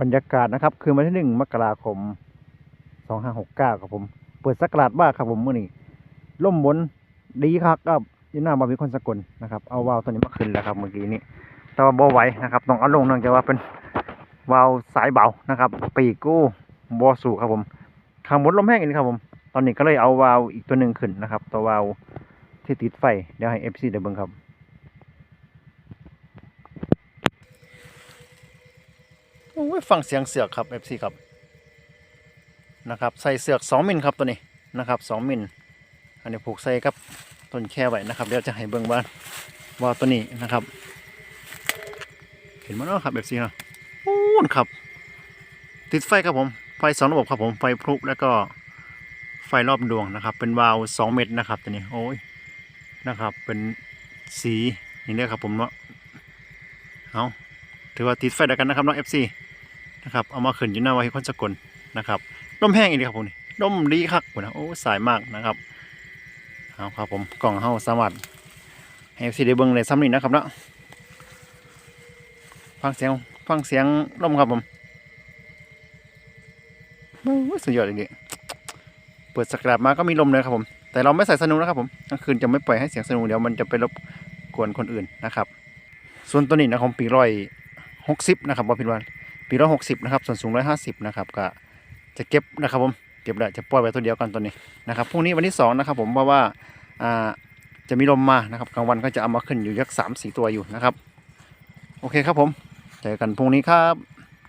บรรยากาศนะครับ คือวันที่หนึ่งมกราคมสองห้าหกเก้าครับผม เปิดสักราดบ้าครับผมมื่อนี้ล่มบนดีครับก็อยี่หน้าบาวิคนสกลนะครับ เอาวาวตัวนี้มาขึ้นแล้วครับเมื่อกี้นี้แต่ว่าบ่ไหวนะครับต้องเอาลงเนื่องจากว่าเป็นวาวสายเบานะครับ ปีกู้บอสูครับผมข้างบนลมแห้งอีกครับผม ตอนนี้ก็เลยเอาวาวอีกตัวหนึ่งขึ้นนะครับ ตัววาวที่ติดไฟเดี๋ยวให้เอฟซีเดี๋ยวเบิ่งครับ โอ้ยฟังเสียงเสือกครับ FC ครับนะครับใส่เสือก2มิลครับตัวนี้นะครับ2มิลอันนี้ผูกใส่กับต้นแค่ไว้นะครับเดี๋ยวจะให้เบิ่งว่าว่าตัวนี้นะครับ เห็นมั้ยเนาะครับ FC เนาะโอ้นครับ ติดไฟครับผมไฟสองระบบครับผมไฟพลุแล้วก็ไฟรอบดวงนะครับ เป็นวาล์ว2เม็ดนะครับตัวนี้โอ้ยนะครับเป็นสีนี่เนี่ยครับผมเนาะเอาถือว่าติดไฟแล้วกันนะครับเนาะ FC นะครับเอามาขึ้นอยู่หน้าวัดคนสกลนะครับลมแห้งอีกแล้วครับผมนี่ลมดีคักผมนะโอ้สายมากนะครับเอาครับผมกล่องเฮาสามารถให้ซีได้เบิ้งในซ้ำนี่นะครับเนาะฟังเสียงฟังเสียงลมครับผมโอ้สุดยอดจริงๆเปิดสกราบมาก็มีลมเลยครับผม แต่เราไม่ใส่สนุนะครับผมกลางคืนจะไม่ปล่อยให้เสียงสนุเดี๋ยวมันจะไปรบกวนคนอื่นนะครับ ส่วนตัวนี้นะครับปีร้อยหกสิบนะครับว่าพิดวัน ปีร้อยหกสิบนะครับส่วนสูงร้อยห้าสิบนะครับก็จะเก็บนะครับผมเก็บแล้วจะปล่อยไว้ตัวเดียวกันตัวนี้นะครับพรุ่งนี้วันที่สองนะครับผมเพราะว่าอ่าจะมีลมมานะครับกลางวันก็จะเอามาขึ้นอยู่ยักสามสี่ตัวอยู่นะครับ โอเคครับผมเจอกันพรุ่งนี้ครับ